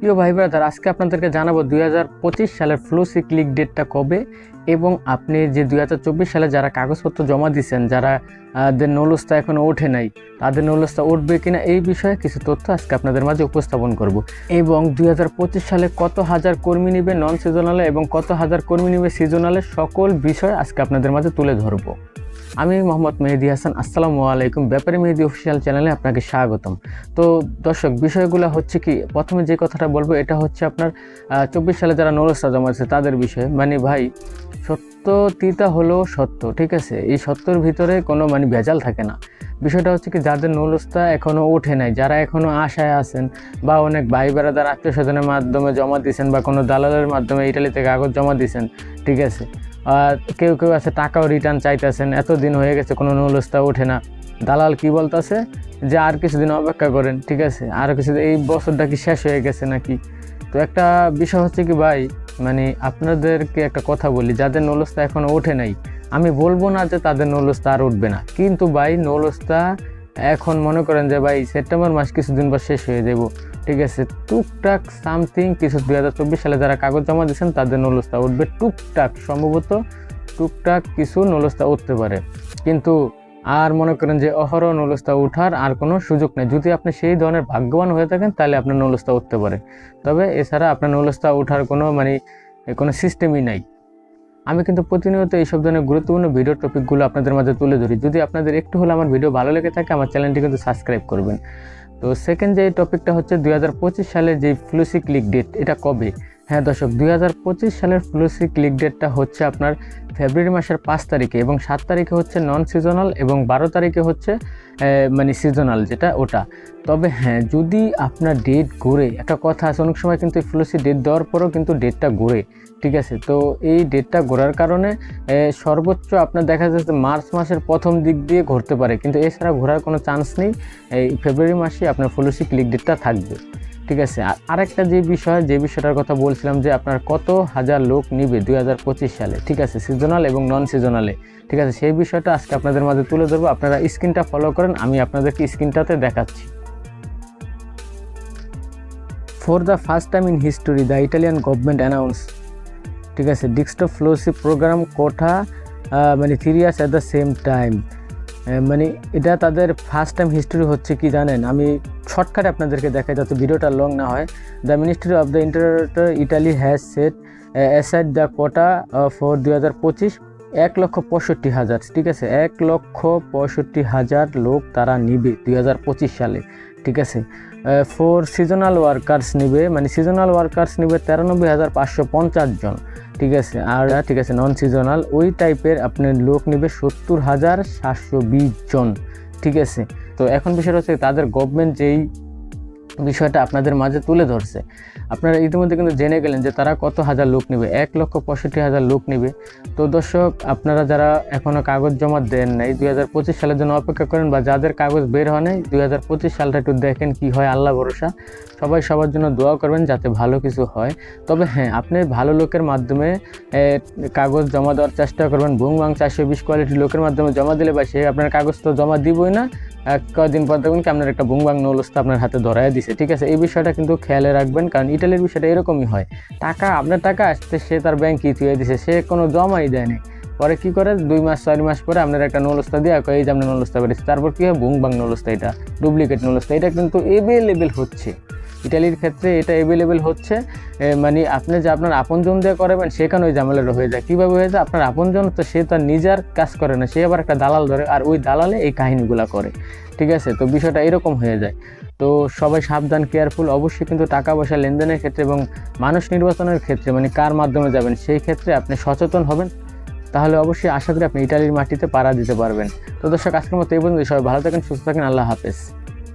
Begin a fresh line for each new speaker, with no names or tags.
প্রিয় ভাই ব্রাদার, আজকে আপনাদেরকে জানাব দুই হাজার পঁচিশ সালের ফ্লুসি ক্লিক ডেটটা কবে এবং আপনি যে দুই হাজার চব্বিশ সালে যারা কাগজপত্র জমা দিয়েছেন, যারা দের নলস্তা এখনও ওঠে নাই, তাদের নলস্তা উঠবে কিনা এই বিষয়ে কিছু তথ্য আজকে আপনাদের মাঝে উপস্থাপন করব। এবং দুই হাজার পঁচিশ সালে কত হাজার কর্মী নিবে নন সিজনালে এবং কত হাজার কর্মী নিবে সিজনালে সকল বিষয় আজকে আপনাদের মাঝে তুলে ধরবো। আমি মোহাম্মদ মেহেদি হাসান, আসসালামু আলাইকুম। ব্যাপারে মেহেদি অফিসিয়াল চ্যানেলে আপনাকে স্বাগতম। তো দর্শক, বিষয়গুলো হচ্ছে কি, প্রথমে যে কথাটা বলব, এটা হচ্ছে আপনার চব্বিশ সালে যারা নরস্তা জমাচ্ছে তাদের বিষয়ে। মানে ভাই সত্য তিতা হলেও সত্য, ঠিক আছে? এই সত্যর ভিতরে কোনো মানে ভেজাল থাকে না। বিষয়টা হচ্ছে কি, যাদের নলস্তা এখনও ওঠে নাই, যারা এখনও আশায় আছেন বা অনেক ভাই বেড়াদার আত্মীয় স্বজনের মাধ্যমে জমা দিয়েছেন বা কোনো দালালের মাধ্যমে ইটালিতে কাগজ জমা দিয়েছেন, ঠিক আছে? কেউ কেউ আছে, টাকাও রিটার্ন চাইতেছেন, এতদিন হয়ে গেছে, কোনো নলস্তা ওঠে না। দালাল কি বলতেছে? যে আর কিছুদিন অপেক্ষা করেন, ঠিক আছে? আর কিছু এই বছরটা কি শেষ হয়ে গেছে নাকি? তো একটা বিষয় হচ্ছে কি ভাই মানে আপনাদেরকে একটা কথা বলি, যাদের নলস্তা এখনও ওঠে নাই, আমি বলব না যে তাদের নলস্তা আর উঠবে না। কিন্তু ভাই, নলস্তা এখন মনে করেন যে ভাই, সেপ্টেম্বর মাস কিছুদিন পর শেষ হয়ে যাব ঠিক আছে, টুকটাক সামথিং কিছু দুই হাজার চব্বিশ সালে যারা কাগজ জমা দিয়েছেন, তাদের নলস্তা উঠবে টুকটাক, সম্ভবত টুকটাক কিছু নলস্তা উঠতে পারে। কিন্তু আর মনে করেন যে অহরহ নলস্তা উঠার আর কোনো সুযোগ নেই। যদি আপনি সেই ধরনের ভাগ্যবান হয়ে থাকেন, তাহলে আপনার নলস্তা উঠতে পারে। তবে এছাড়া আপনার নলস্তা ওঠার কোনো মানে কোনো সিস্টেমই নাই। আমি কিন্তু প্রতিনিয়ত এইসব ধরনের গুরুত্বপূর্ণ ভিডিও টপিকগুলো আপনাদের মাঝে তুলে ধরি। যদি আপনাদের একটু হলে আমার ভিডিও ভালো লেগে থাকে, আমার চ্যানেলটি কিন্তু সাবস্ক্রাইব করবেন। তো সেকেন্ড যে টপিকটা হচ্ছে দুই হাজার পঁচিশ সালের যে ফ্লুসিক লিগ ডেট এটা কবে? হ্যাঁ দর্শক, দুই সালের ফ্লুসি ক্লিক ডেটটা হচ্ছে আপনার ফেব্রুয়ারি মাসের পাঁচ তারিখে এবং সাত তারিখে হচ্ছে নন সিজনাল এবং বারো তারিখে হচ্ছে মানে সিজনাল যেটা ওটা। তবে হ্যাঁ যদি আপনার ডেট ঘুরে, একটা কথা আছে, অনেক সময় কিন্তু ফ্লুসি ডেট দেওয়ার পরেও কিন্তু ডেটটা ঘুরে, ঠিক আছে? তো এই ডেটটা ঘোরার কারণে সর্বোচ্চ আপনার দেখা যাচ্ছে মার্চ মাসের প্রথম দিক দিয়ে ঘুরতে পারে। কিন্তু এছাড়া ঘোরার কোনো চান্স নেই, এই ফেব্রুয়ারি মাসে আপনার ফলসি ক্লিক ডেটটা থাকবে। ঠিক আছে, আর আরেকটা যে বিষয়, যে বিষয়টার কথা বলছিলাম যে আপনার কত হাজার লোক নিবে দুই হাজার পঁচিশ সালে, ঠিক আছে সিজনাল এবং নন সিজনালে ঠিক আছে, সেই বিষয়টা আজকে আপনাদের মাঝে তুলে ধরবো, আপনারা স্ক্রিনটা ফলো করেন, আমি আপনাদেরকে স্ক্রিনটাতে দেখাচ্ছি। For the first time in history the Italian government announce ঠিক আছে ডিক্সটো ফ্লোসি প্রোগ্রাম কোঠা মানে three years at the same time মানে এটা তাদের ফার্স্ট টাইম হিস্টোরি হচ্ছে কি জানেন? আমি শর্টকাটে আপনাদেরকে দেখাই যাতে ভিডিওটা লং না হয়। The ministry of the ইন্টারনেটর Italy has set aside the quota for দুই হাজার পঁচিশ, এক লক্ষ পঁয়ষট্টি হাজার, ঠিক আছে? এক লক্ষ পঁয়ষট্টি হাজার লোক তারা নিবে দুই হাজার পঁচিশ সালে, ঠিক আছে? ফোর সিজনাল ওয়ার্কার্স নিবে মানে সিজনাল ওয়ার্কার্স নিবে তেরানব্বই হাজার পাঁচশো পঞ্চাশ জন। ঠিক আছে, আর ঠিক আছে নন সিজনাল ওই টাইপের আপনার লোক নেবে সত্তর হাজার সাতশো জন, ঠিক আছে। তো এখন বিষয়টা হচ্ছে তাদের গভর্নমেন্ট যেই বিষয়টা আপনাদের মাঝে তুলে ধরছে। আপনারা ইতিমধ্যে কিন্তু জেনে গেলেন যে তারা কত হাজার লোক নেবে, এক লক্ষ পঁয়ষট্টি হাজার লোক নেবে। তো দর্শক, আপনারা যারা এখনও কাগজ জমা দেন নাই, দুই হাজার পঁচিশ সালের জন্য অপেক্ষা করেন বা যাদের কাগজ বের হয় নাই, দুই হাজার পঁচিশ সালটা একটু দেখেন কি হয়, আল্লাহ ভরসা। সবাই সবার জন্য দোয়া করবেন যাতে ভালো কিছু হয়। তবে হ্যাঁ আপনি ভালো লোকের মাধ্যমে কাগজ জমা দেওয়ার চেষ্টা করবেন। বুং বাং চারশো বিশ কোয়ালিটির লোকের মাধ্যমে জমা দিলে বা সে আপনার কাগজ তো জমা দিবই না এক কদিন পর দেখবেন কি আপনার একটা বুংবাং নৌলস্তা আপনার হাতে ধরাই দিছে। ঠিক আছে, এই বিষয়টা কিন্তু খেয়ালে রাখবেন, কারণ ইটালির বিষয়টা এরকমই হয়। টাকা, আপনার টাকা আসতে সে তার ব্যাংকে থুয়ে দিছে, সে কোনো জমাই দেয়নি। পরে কি করে? দুই মাস, চার মাস পরে আপনার একটা নলস্তা দিয়ে এই যে আপনার নলস্তা বেরিয়েছে তারপর কী হয়? বুংবাং নলস্তা এটা ডুপ্লিকেট নলস্তা। এটা কিন্তু এভেলেবেল হচ্ছে। ইটালির ক্ষেত্রে এটা এভেলেবেল হচ্ছে। মানে আপনি যে আপনার আপনজন দিয়ে করাবেন সেখানে ওই ঝামেলাটা হয়ে যায়? কীভাবে হয়ে যায়? আপনার আপনজন তো সে তার নিজের কাজ করে না, সে আবার একটা দালাল ধরে, আর ওই দালালে এই কাহিনীগুলো করে। ঠিক আছে? তো বিষয়টা এরকম হয়ে যায়। তো সবাই সাবধান কেয়ারফুল অবশ্যই কিন্তু টাকা পয়সা লেনদেনের ক্ষেত্রে এবং মানুষ নির্বাচনের ক্ষেত্রে মানে কার মাধ্যমে যাবেন, সেই ক্ষেত্রে আপনি সচেতন হবেন। তাহলে অবশ্যই আশা করি আপনি ইটালির মাটিতে পাড়া দিতে পারবেন। তো দর্শক, আজকের মতো এই পর্যন্ত সবাই ভালো থাকেন, সুস্থ থাকেন। আল্লাহ হাফেজ।